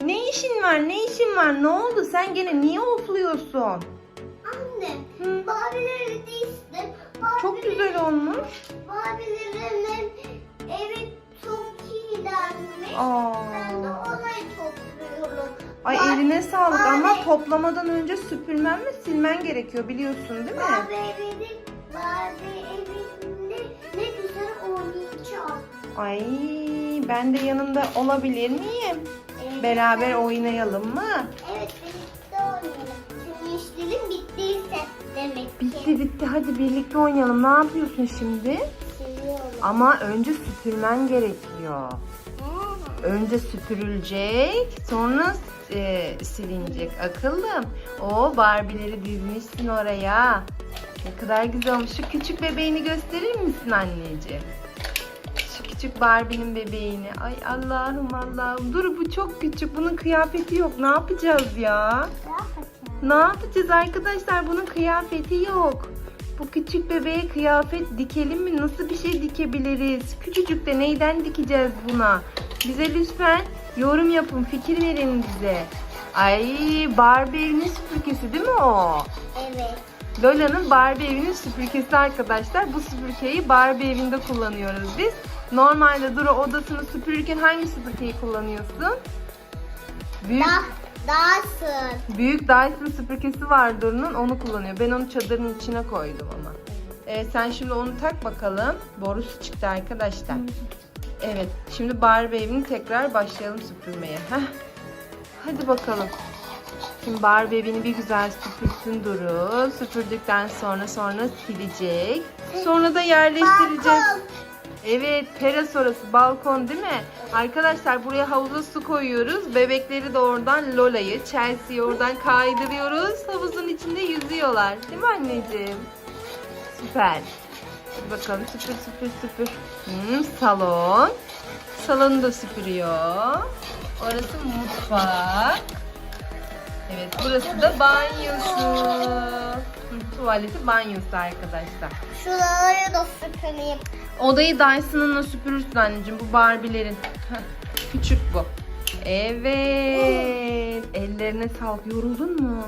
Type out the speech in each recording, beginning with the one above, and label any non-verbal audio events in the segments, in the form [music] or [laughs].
Ne işin var? Ne işin var? Ne oldu? Sen gene niye ofluyorsun? Anne, Hı. Barbie'leri dizdim. Çok güzel olmuş. Barbie'lerinin evi çok kirlenmiş. Aa. Ben de orayı topluyorum. Ay Bar- eline sağlık Barbie- ama toplamadan önce süpürmen ve silmen gerekiyor biliyorsun değil mi? Barbie Barbie Ay ben de yanında olabilir miyim? Evet. Beraber oynayalım mı? Evet, birlikte oynayalım. Senin işlerin bittiyse demek ki. Bitti bitti hadi birlikte oynayalım. Ne yapıyorsun şimdi? Seviyorum. Ama önce süpürmen gerekiyor. Önce süpürülecek, sonra e, silinecek. Akıllım. O Barbie'leri dizmişsin oraya. Ne kadar güzel olmuş. Şu küçük bebeğini gösterir misin anneciğim? Küçük Barbie'nin bebeğini. Ay Allah'ım Allah'ım. Dur bu çok küçük. Bunun kıyafeti yok. Ne yapacağız ya? Ne yapacağım? Ne yapacağız arkadaşlar? Bunun kıyafeti yok. Bu küçük bebeğe kıyafet dikelim mi? Nasıl bir şey dikebiliriz? Küçücük de neyden dikeceğiz buna? Bize lütfen yorum yapın, fikir verin bize. Ay Barbie evinin süpürgesi değil mi o? Evet. Lola'nın Barbie evinin süpürgesi arkadaşlar. Bu süpürgeyi Barbie evinde kullanıyoruz biz. Normalde Duru odasını süpürürken hangi süpürgeyi kullanıyorsun? Büyük Da, dağsın. Büyük Dyson süpürgesi var Duru'nun onu kullanıyor. Ben onu çadırın içine koydum ama. Evet sen şimdi onu tak bakalım. Borusu çıktı arkadaşlar. Evet şimdi Barbie evini tekrar başlayalım süpürmeye. Heh. Hadi bakalım. Şimdi Barbie evini bir güzel süpürsün Duru. Süpürdükten sonra sonra silecek. Sonra da yerleştirecek. Balkon. Evet, teras orası, balkon değil mi? Arkadaşlar buraya havuza su koyuyoruz. Bebekleri de oradan Lola'yı, Chelsea'yi oradan kaydırıyoruz. Havuzun içinde yüzüyorlar. Değil mi anneciğim? Süper. Hadi bakalım süpür süpür süpür. Hmm, salon. Salonu da süpürüyor. Orası mutfak. Evet, burası da banyosu. Tuvaleti banyosu arkadaşlar. Şuraları da süpüreyim. Odayı Dyson'ınla süpürürsün anneciğim. Bu Barbie'lerin. Küçük bu. Evet. Ellerine sağlık. Yoruldun mu?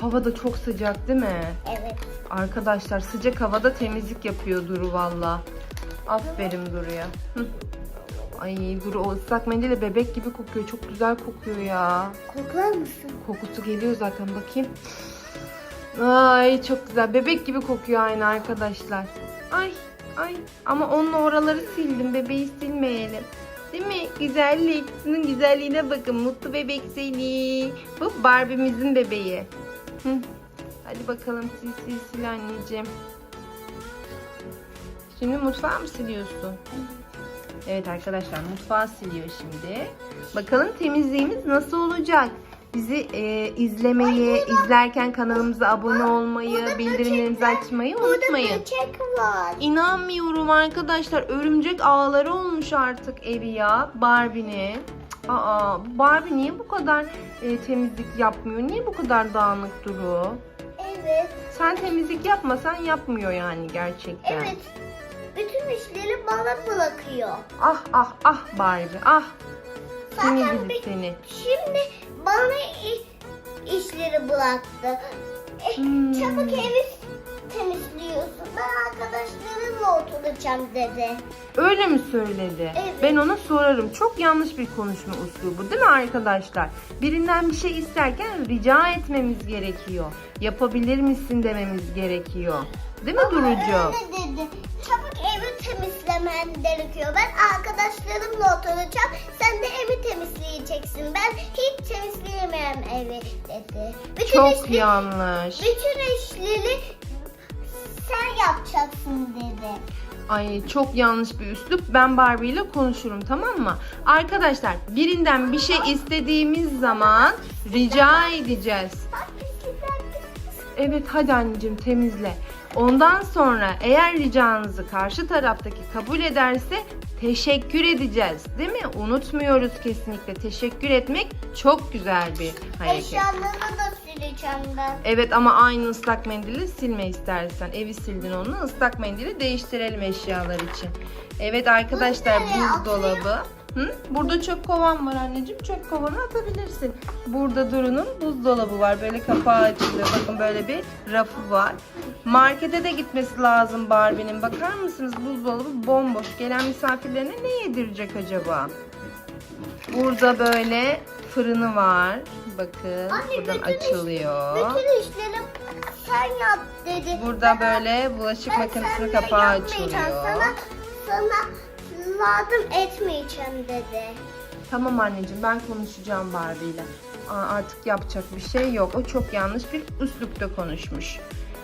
Hava da çok sıcak değil mi? Evet. Arkadaşlar sıcak havada temizlik yapıyor Duru valla. Aferin Duru'ya. Ay Duru o ıslak mendille bebek gibi kokuyor. Çok güzel kokuyor ya. Koklar mısın? Kokusu geliyor zaten bakayım. Ay çok güzel. Bebek gibi kokuyor aynı arkadaşlar. Ay ay ama onunla oraları sildim. Bebeği silmeyelim. Değil mi? Güzellik. Şunun güzelliğine bakın. Mutlu bebek seni. Bu Barbie'mizin bebeği. Hı. Hadi bakalım sil sil sil anneciğim. Şimdi mutfağı mı siliyorsun? Evet arkadaşlar mutfağı siliyor şimdi. Bakalım temizliğimiz nasıl olacak? Bizi e, izlemeyi, izlerken kanalımıza abone olmayı, bildirimlerimizi açmayı unutmayın. Böcek var. İnanmıyorum arkadaşlar. Örümcek ağları olmuş artık evi ya Barbie'nin. Aa, Barbie niye bu kadar e, temizlik yapmıyor? Niye bu kadar dağınık duru? Evet. Sen temizlik yapmasan yapmıyor yani gerçekten. Evet. Bütün işleri bana bırakıyor. Ah ah ah Barbie ah. Seni Zaten gidi bir- seni. Şimdi bana i- işleri bıraktı. E, Hmm. Çabuk evi temizliyorsun. Ben arkadaşlarımla oturacağım dedi. Öyle mi söyledi? Evet. Ben ona sorarım. Çok yanlış bir konuşma uslubu değil mi arkadaşlar? Birinden bir şey isterken rica etmemiz gerekiyor. Yapabilir misin dememiz gerekiyor. Değil mi Ama Durucu? öyle dedi. Çabuk evi temizlemen gerekiyor. Ben arkadaşlarımla oturacağım. Sen de evi temizleyeceksin. Ben hiç temizleyemem evi dedi. Bütün Çok işleri- yanlış. Bütün işleri sen yapacaksın dedi. Ay çok yanlış bir üslup. Ben Barbie ile konuşurum tamam mı? Arkadaşlar birinden bir şey istediğimiz zaman rica edeceğiz. Evet hadi anneciğim temizle. Ondan sonra eğer ricanızı karşı taraftaki kabul ederse teşekkür edeceğiz. Değil mi? Unutmuyoruz kesinlikle. Teşekkür etmek çok güzel bir hareket. Eşyalarını da sileceğim. ben. Evet ama aynı ıslak mendili silme istersen. Evi sildin onu. ıslak mendili değiştirelim eşyalar için. Evet arkadaşlar buzdolabı. Hı? Burada çöp kovan var anneciğim. Çöp kovanı atabilirsin. Burada Duru'nun buzdolabı var. Böyle kapağı açılıyor. Bakın böyle bir rafı var. Markete de gitmesi lazım Barbie'nin. Bakar mısınız buzdolabı bomboş. Gelen misafirlerine ne yedirecek acaba? Burada böyle fırını var. Bakın Anne, buradan bütün iş- açılıyor. Bütün işleri sen yap dedi. Burada Ben- böyle bulaşık makinesinin kapağı açılıyor. Sana, sana yardım etmeyeceğim dedi. Tamam anneciğim ben konuşacağım Barbie ile. Aa, Artık yapacak bir şey yok. O çok yanlış bir üslupta konuşmuş.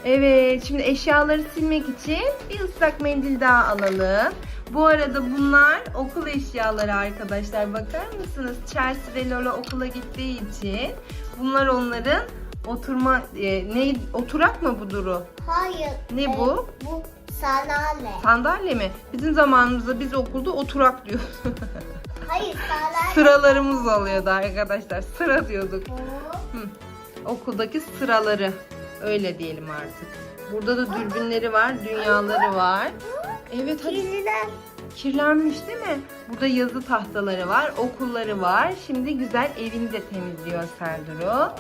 Evet şimdi eşyaları silmek için bir ıslak mendil daha alalım. Bu arada bunlar okul eşyaları arkadaşlar. Bakar mısınız? Chelsea ve Lola okula gittiği için bunlar onların oturma e, ne oturak mı bu Duru? Hayır. Ne e, bu? Bu sandalye. Sandalye mi? Bizim zamanımızda biz okulda oturak diyoruz. [laughs] Hayır sandalye. Sıralarımız oluyordu arkadaşlar. Sıra diyorduk. Hı. Okuldaki sıraları. Öyle diyelim artık. Burada da dürbünleri var, dünyaları var. Evet hadi Kirliler. kirlenmiş değil mi? Burada yazı tahtaları var, okulları var. Şimdi güzel evini de temizliyor Serduru.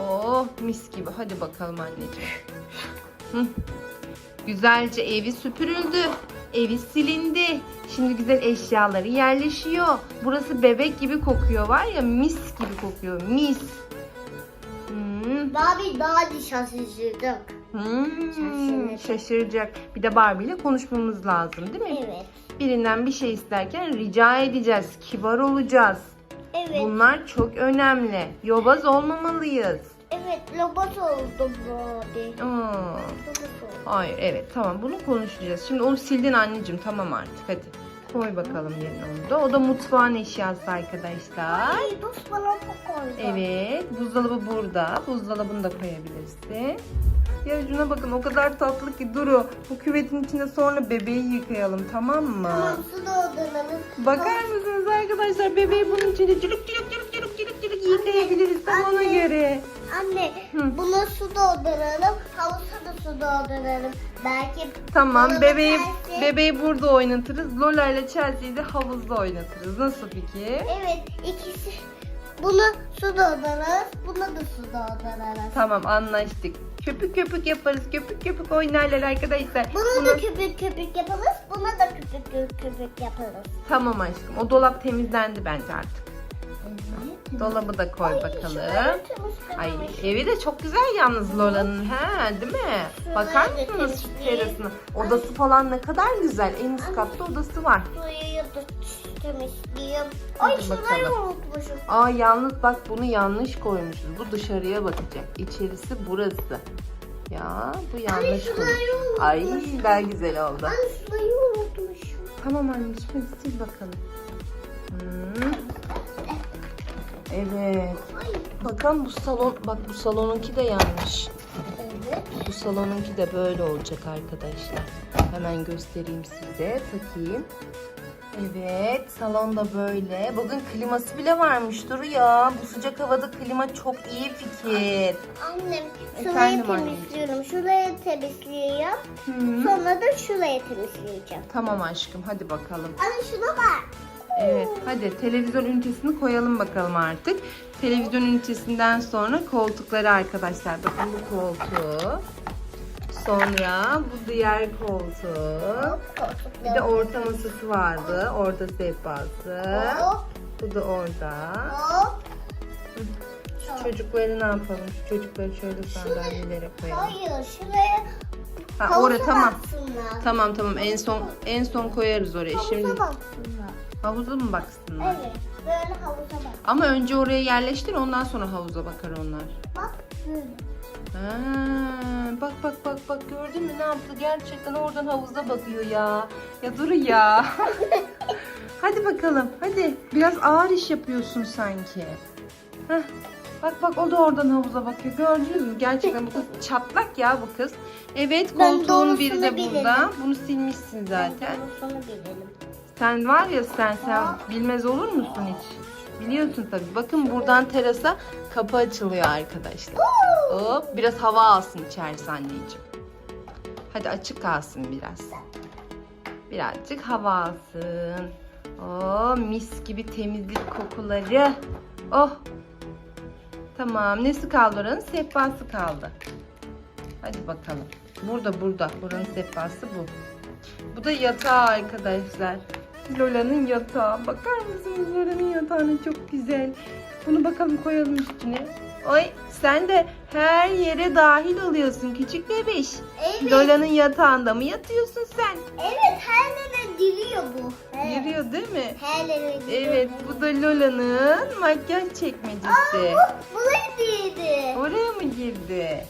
Oh mis gibi. Hadi bakalım anneciğim. Hı. Güzelce evi süpürüldü. Evi silindi. Şimdi güzel eşyaları yerleşiyor. Burası bebek gibi kokuyor var ya mis gibi kokuyor. Mis. Hmm. Bir daha şaşırdık. Hmm, Şaşıracak. şaşıracak. Bir de Barbie ile konuşmamız lazım değil mi? Evet. Birinden bir şey isterken rica edeceğiz. Kibar olacağız. Evet. Bunlar çok önemli. Yobaz olmamalıyız. Evet robot oldu bu. Aa, Robot hayır evet tamam bunu konuşacağız. Şimdi onu sildin anneciğim tamam artık hadi. Koy bakalım yerine onu da. O da mutfağın eşyası arkadaşlar. Ay buz bana koydu. Evet buzdolabı burada. Buzdolabını da koyabilirsin. Ya şuna bakın o kadar tatlı ki Duru. Bu küvetin içinde sonra bebeği yıkayalım tamam mı? Tamam su dolduralım. Bakar mısınız arkadaşlar bebeği bunun içinde cülük cülük cülük cülük cülük cülük yıkayabiliriz tam ona Anne. göre. Anne Hı. buna su dolduralım. Havuza da su dolduralım. Belki Tamam bebeği bakarsın. bebeği burada oynatırız. Lola ile Chelsea'yi de havuzda oynatırız. Nasıl fikir? evet ikisi bunu su doldururuz. Buna da su doldururuz. Tamam anlaştık. Köpük köpük yaparız. Köpük köpük oynarlar arkadaşlar. Buna Bunu- da köpük köpük yaparız. Buna da köpük köpük, köpük yaparız. Tamam aşkım. O dolap temizlendi bence artık. Dolabı da koy bakalım. Ay evi de çok güzel yalnız Lola'nın ha değil mi? Bakar mısınız şu terasına? Odası falan ne kadar güzel. En üst katta odası var. Da temizleyeyim. Ay bakalım. unutmuşum. Aa yalnız bak bunu yanlış koymuşuz. Bu dışarıya bakacak. İçerisi burası. Ya bu yanlış koymuş. Ay daha güzel oldu. Anne şurayı unutmuşum. Tamam anneciğim hadi sil bakalım. Hmm. Evet. Bakın bu salon, bak bu salonunki de yanlış. Evet. Bu salonunki de böyle olacak arkadaşlar. Hemen göstereyim size. Takayım. Evet, salon da böyle. Bugün kliması bile varmış Duru ya. Bu sıcak havada klima çok iyi fikir. Annem Efendim şurayı anneciğim. temizliyorum. Şurayı temizleyeceğim. Hı. Sonra da şurayı temizleyeceğim. Tamam aşkım, hadi bakalım. Anne şuna bak. Evet, hadi televizyon ünitesini koyalım bakalım artık. Televizyon ünitesinden sonra koltukları arkadaşlar. Bakın bu koltuğu. Sonra bu diğer koltuğu. Bir de orta masası vardı. Orta sehpası. Bu da orada. Şu çocukları ne yapalım? Şu çocukları şöyle sandalyelere koyalım. Hayır şuraya Ha oraya tamam. Tamam tamam en son en son koyarız oraya. Şimdi Havuza mı baksınlar? Evet böyle havuza bak. Ama önce oraya yerleştir ondan sonra havuza bakar onlar. Bak böyle. Ha, bak bak bak bak gördün mü ne yaptı? Gerçekten oradan havuza bakıyor ya. Ya dur ya. [laughs] hadi bakalım hadi. Biraz ağır iş yapıyorsun sanki. Heh. Bak bak o da oradan havuza bakıyor. Gördünüz mü? Gerçekten bu kız çatlak ya bu kız. Evet Ben koltuğun biri de doğrusunu bilirim. burada. Bunu silmişsin zaten. Sonra bilelim. Sen var ya sen sen bilmez olur musun hiç? Biliyorsun tabii. Bakın buradan terasa kapı açılıyor arkadaşlar. Hop biraz hava alsın içerisi anneciğim. Hadi açık kalsın biraz. Birazcık hava alsın. Oh mis gibi temizlik kokuları. Oh. Tamam. Nesi kaldı oranın? Sehpası kaldı. Hadi bakalım. Burada burada. Buranın sehpası bu. Bu da yatağı arkadaşlar. Lola'nın yatağı. Bakar mısınız Lola'nın yatağına çok güzel. Bunu bakalım koyalım üstüne. Ay sen de her yere dahil oluyorsun küçük bebiş. Evet. Lola'nın yatağında mı yatıyorsun sen? Evet her yere giriyor bu. Evet. Giriyor değil mi? Her yere giriyor. Evet bu da Lola'nın makyaj çekmecesi. Aa, bu buraya değdi. Oraya mı girdi?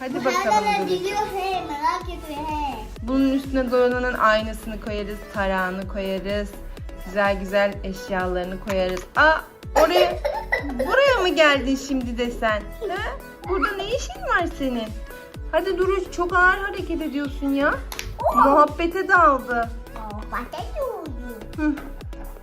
Hadi bakalım. he merak he. Bunun üstüne Dora'nın aynasını koyarız, tarağını koyarız. Güzel güzel eşyalarını koyarız. Aa oraya, [laughs] buraya mı geldin şimdi de sen? Ha? Burada ne işin var senin? Hadi Duruş çok ağır hareket ediyorsun ya. Muhabbete daldı. Oh, patates oldu. Hı.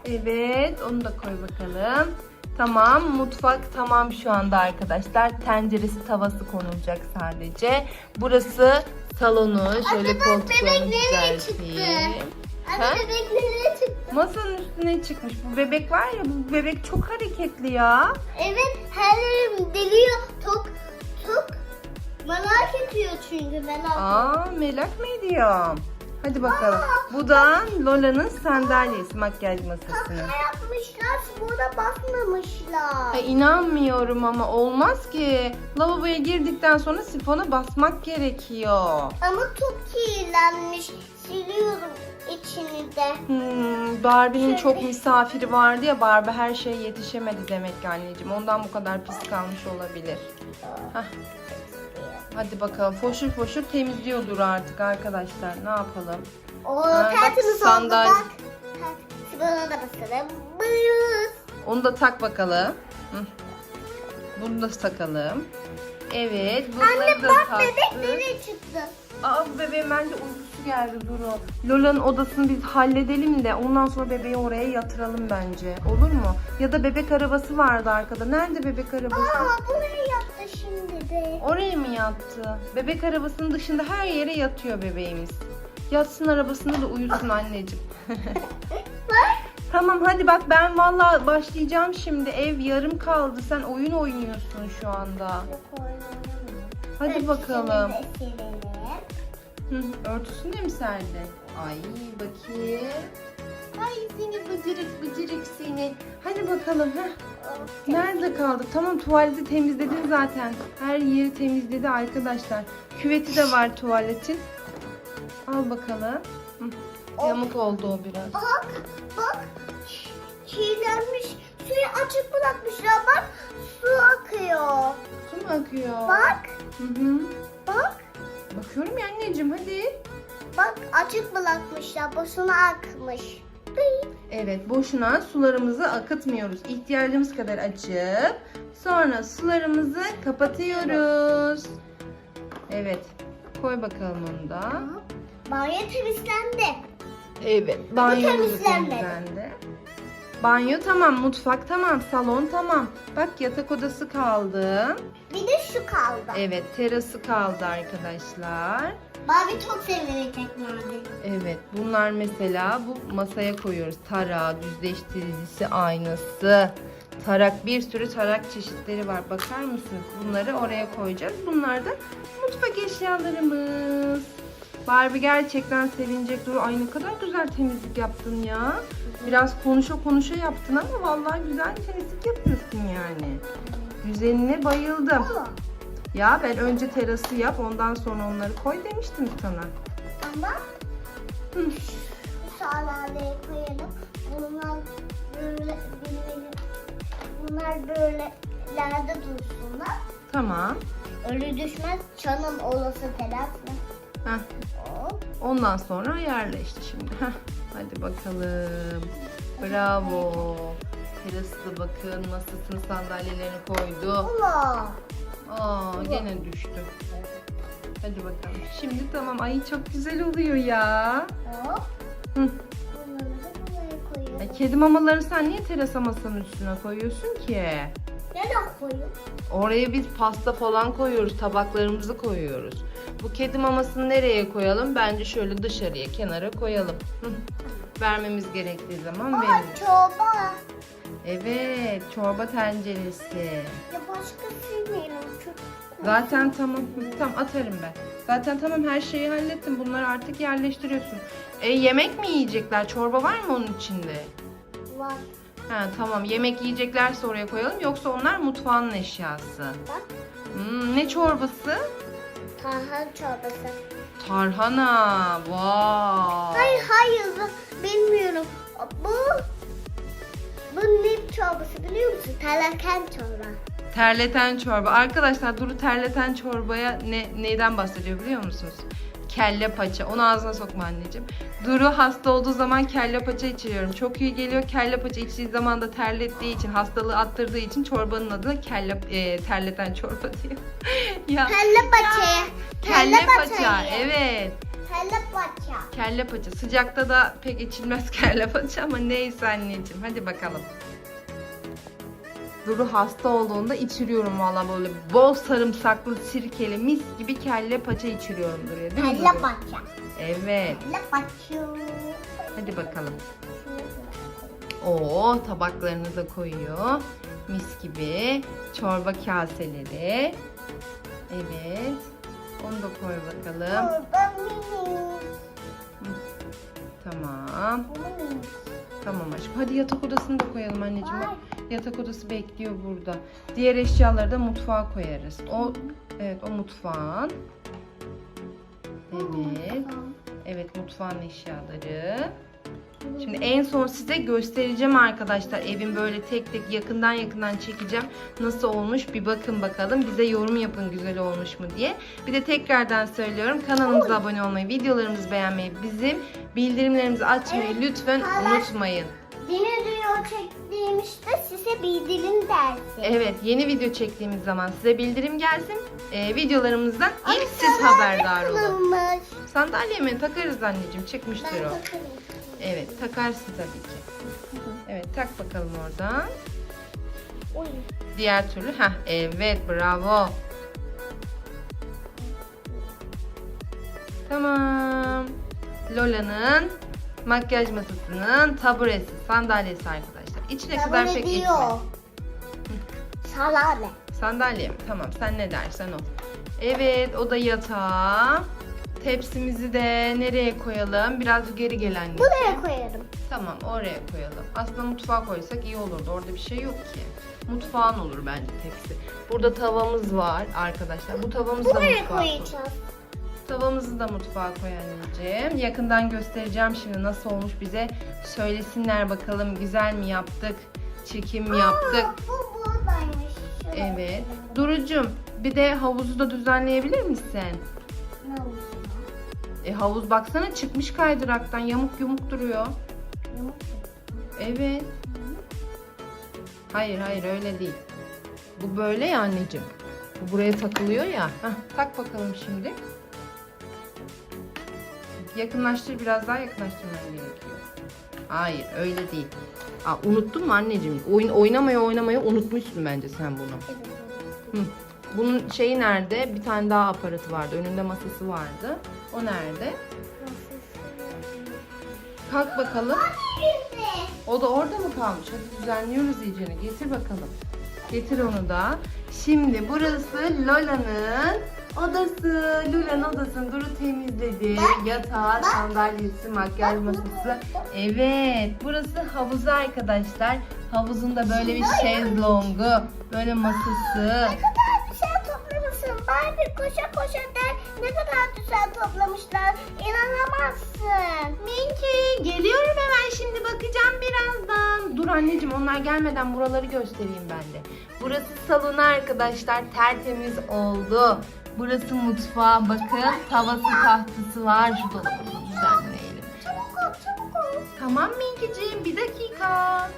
Evet onu da koy bakalım. Tamam mutfak tamam şu anda arkadaşlar. Tenceresi tavası konulacak sadece. Burası salonu. Şöyle koltuklarını bebek nereye düzelteyim. çıktı? Ha? Bebek nereye çıktı? Masanın üstüne çıkmış. Bu bebek var ya bu bebek çok hareketli ya. Evet her yerim deliyor. Tok tok. Merak ediyor çünkü merak. Aa melek mi ediyor? Hadi bakalım. Bu da Lola'nın sandalyesi makyaj masasının. Kaka yapmışlar, burada basmamışlar. Ay inanmıyorum ama olmaz ki. Lavaboya girdikten sonra sifona basmak gerekiyor. Ama çok kirlenmiş. Siliyorum içini de. Hmm, Barbie'nin çok misafiri vardı ya Barbie her şeye yetişemedi demek ki anneciğim. Ondan bu kadar pis kalmış olabilir. Hah, hadi bakalım foşur foşur temizliyordur artık arkadaşlar. Ne yapalım? Oo Ha, bak, oldu sandalye. bak. Sigara da basalım. Buyurun. Onu da tak bakalım. Bunu da takalım. Evet Anne bak taktık. bebek nereye çıktı? Aa bu bebeğin bence uykusu geldi Duru. Lola'nın odasını biz halledelim de ondan sonra bebeği oraya yatıralım bence. Olur mu? Ya da bebek arabası vardı arkada. Nerede bebek arabası? Aa buraya yattı şimdi de. Oraya mı yattı? Bebek arabasının dışında her yere yatıyor bebeğimiz. Yatsın arabasında da uyusun anneciğim. [laughs] Tamam hadi bak ben valla başlayacağım şimdi. Ev yarım kaldı. Sen oyun oynuyorsun şu anda. Yok. Hadi bakalım. Hı, örtüsünü de mi serdi? Ay bakayım. Ay seni bıcırık bıcırık seni. Hadi bakalım. Heh. Nerede kaldık? Tamam tuvaleti temizledin zaten. Her yeri temizledi arkadaşlar. Küveti de var tuvaletin. Al bakalım. Hı. Yamuk oldu o biraz. Bak bak kirlenmiş. Suyu açık bırakmışlar bak su akıyor. Su mu akıyor? Bak Hı hı. Bak açık bırakmışlar boşuna akmış. Evet boşuna sularımızı akıtmıyoruz. İhtiyacımız kadar açıp sonra sularımızı kapatıyoruz. Evet. Koy bakalım onu da. Banyo temizlendi. Evet. Banyo temizlenmedi. temizlendi. Banyo tamam, mutfak tamam, salon tamam. Bak yatak odası kaldı. Bir de şu kaldı. Evet, terası kaldı arkadaşlar. Barbie çok severek teknoloji. Evet, bunlar mesela bu masaya koyuyoruz. Tarağı, düzleştiricisi, aynası. Tarak, bir sürü tarak çeşitleri var. Bakar mısınız? Bunları oraya koyacağız. Bunlar da mutfak eşyalarımız. Barbie gerçekten sevinecek. Dur, ay ne kadar güzel temizlik yaptın ya. Biraz konuşa konuşa yaptın ama vallahi güzel temizlik yapıyorsun yani. Düzenine bayıldım. Ama, Ya ben önce terası yap ondan sonra onları koy demiştim sana. ama Hı. şu koyalım. Bunlar böyle böyle bunlar böyle lerde dursunlar. Tamam. Öyle düşmez canım olası telaşla. Heh. Hop. Ondan sonra ayarla işte şimdi. Heh. Hadi bakalım. Bravo. Terası bakın masasını sandalyelerini koydu. Allah. Aa gene düştü. Hadi bakalım. Şimdi tamam. Ay çok güzel oluyor ya. Hop. Hı. Koyuyorum. Ay Kedi mamaları sen niye terasa masanın üstüne koyuyorsun ki? Nereye koyayım? Oraya biz pasta falan koyuyoruz, tabaklarımızı koyuyoruz. Bu kedi mamasını nereye koyalım? Bence şöyle dışarıya, kenara koyalım. Hı. Vermemiz gerektiği zaman Aa veririz. çorba. Evet, çorba tenceresi. Ya başka sevmiyorum. Çok... Zaten tamam, tamam atarım ben. Zaten tamam her şeyi hallettim. Bunları artık yerleştiriyorsun. E yemek mi yiyecekler? Çorba var mı onun içinde? Var. Ha tamam, yemek yiyeceklerse oraya koyalım. Yoksa onlar mutfağın eşyası. Bak. Hmm, ne çorbası? Tarhan çorbası. Tarhana. Vay. Hayır hayır bilmiyorum. Bu bu ne çorbası biliyor musun? Talaken çorba. Terleten çorba. Arkadaşlar Duru terleten çorbaya ne neyden bahsediyor biliyor musunuz? Kelle paça. Onu ağzına sokma anneciğim. Duru hasta olduğu zaman kelle paça içiriyorum. Çok iyi geliyor. Kelle paça içtiği zaman da terlettiği için, hastalığı attırdığı için çorbanın adına kelle e, terleten çorba diyor. [laughs] ya Kelle paça. kelle paça. Evet. Kelle paça. Kelle paça. Sıcakta da pek içilmez [laughs] kelle paça ama neyse anneciğim. Hadi bakalım. Duru hasta olduğunda içiriyorum valla böyle bol sarımsaklı sirkeli mis gibi kelle paça içiriyorum Duru'ya değil mi Kelle Duru? paça. Evet. Kelle paça. Hadi bakalım. Oo tabaklarını da koyuyor. Mis gibi. Çorba kaseleri. Evet. Onu da koy bakalım. Çorba mini. Tamam. Tamam aşkım. Hadi yatak odasını da koyalım anneciğim. Bak, yatak odası bekliyor burada. Diğer eşyaları da mutfağa koyarız. O evet o mutfağın. Evet. Evet mutfağın eşyaları. Şimdi en son size göstereceğim arkadaşlar. Evin böyle tek tek yakından yakından çekeceğim. Nasıl olmuş bir bakın bakalım. Bize yorum yapın güzel olmuş mu diye. Bir de tekrardan söylüyorum. Kanalımıza abone olmayı, videolarımızı beğenmeyi, bizim bildirimlerimizi açmayı Evet, lütfen unutmayın. Yeni video çektiğimizde size bildirim dersi. Evet yeni video çektiğimiz zaman size bildirim gelsin. Ee, videolarımızdan ilk siz haberdar olun. kırılmış. Sandalye mi? Takarız anneciğim. Çıkmıştır Ben o. takarım. Evet takarsın tabii ki. Evet tak bakalım oradan. Oy. Diğer türlü. Heh, evet bravo. Tamam. Lola'nın makyaj masasının taburesi, sandalyesi arkadaşlar. İçine kadar Kabul pek etmez. [laughs] Salame. Sandalye mi? Tamam sen ne dersen o. Evet o da yatağı. Tepsimizi de nereye koyalım? Biraz geri gelen. Buraya koyarım. Tamam oraya koyalım. Aslında mutfağa koysak iyi olurdu. Orada bir şey yok ki. Mutfağın olur bence tepsi. Burada tavamız var arkadaşlar. Bu tavamızı da Buraya mutfağa koy. koyacağız. Tavamızı da mutfağa koy anneciğim. Yakından göstereceğim şimdi nasıl olmuş bize. Söylesinler bakalım güzel mi yaptık? Çekim mi yaptık? Aa, bu buradaymış. Şuraya Evet. Durucum bir de havuzu da düzenleyebilir misin? Ne olsun? E havuz baksana çıkmış kaydıraktan yamuk yumuk duruyor. Yamuk. Evet. Hayır hayır öyle değil. Bu böyle ya anneciğim. Bu buraya takılıyor ya. Heh, tak bakalım şimdi. Yakınlaştır biraz daha yakınlaştırman gerekiyor. Hayır öyle değil. Aa, unuttun mu anneciğim? Oyun oynamaya oynamaya unutmuşsun bence sen bunu. Evet. Hı. Bunun şeyi nerede? Bir tane daha aparatı vardı. Önünde masası vardı. O nerede? Kalk bakalım. O da orada mı kalmış? Hadi düzenliyoruz iyicene. Getir bakalım. Getir onu da. Şimdi burası Lola'nın odası. Lola'nın odasını Duru temizledi. Yatağı, sandalyesi, makyaj masası. Evet. Burası havuzu arkadaşlar. Havuzun da böyle bir şezlongu, böyle masası. Koşa koşa de ne kadar güzel toplamışlar. İnanamazsın. Minki geliyorum hemen şimdi bakacağım birazdan. Dur anneciğim onlar gelmeden buraları göstereyim ben de. Burası salonu arkadaşlar tertemiz oldu. Burası mutfağı bakın tavası tahtası var. Şu dolabını düzenleyelim. Çabuk ol çabuk ol. Tamam Minkiciğim bir dakika.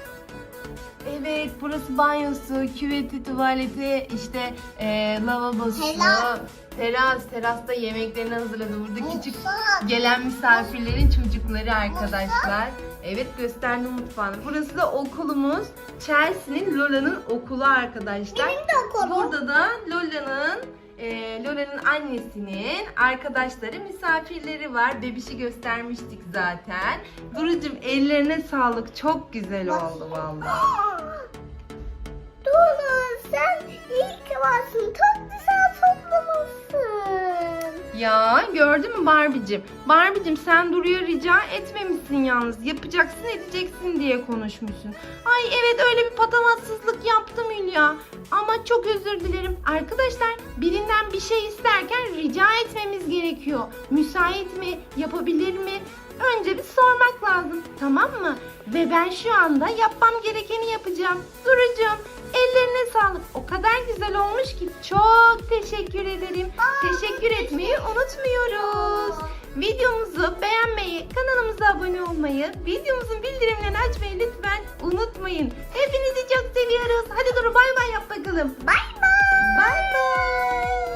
Evet burası banyosu, küveti, tuvaleti, işte eee lavabosu. Teras. Teras, terasta yemeklerini hazırladı. Burada küçük Mutfak. gelen misafirlerin çocukları arkadaşlar. Evet gösterdim mutfağını. Burası da okulumuz. Chelsea'nin Lola'nın okulu arkadaşlar. Benim de okulum. Burada da Lola'nın e, Lola'nın annesinin arkadaşları, misafirleri var. Bebişi göstermiştik zaten. Durucum ellerine sağlık. Çok güzel oldu vallahi. [laughs] Dolu sen ki varsın. Çok güzel toplamışsın. Ya gördün mü Barbie'cim? Barbie'cim sen Duru'ya rica etmemişsin yalnız. Yapacaksın edeceksin diye konuşmuşsun. Ay evet öyle bir patavatsızlık yaptım Hülya. Ama çok özür dilerim. Arkadaşlar birinden bir şey isterken rica etmemiz gerekiyor. Müsait mi? Yapabilir mi? Önce bir sormak lazım. Tamam mı? Ve ben şu anda yapmam gerekeni yapacağım. Duru'cum ellerine sağlık. O kadar güzel olmuş ki çok teşekkür ederim. Teşekkür etmeyi unutmuyoruz. Videomuzu beğenmeyi, kanalımıza abone olmayı, videomuzun bildirimlerini açmayı lütfen unutmayın. Hepinizi çok seviyoruz. Hadi Duru bay bay yap bakalım. Bay bay. Bay bay.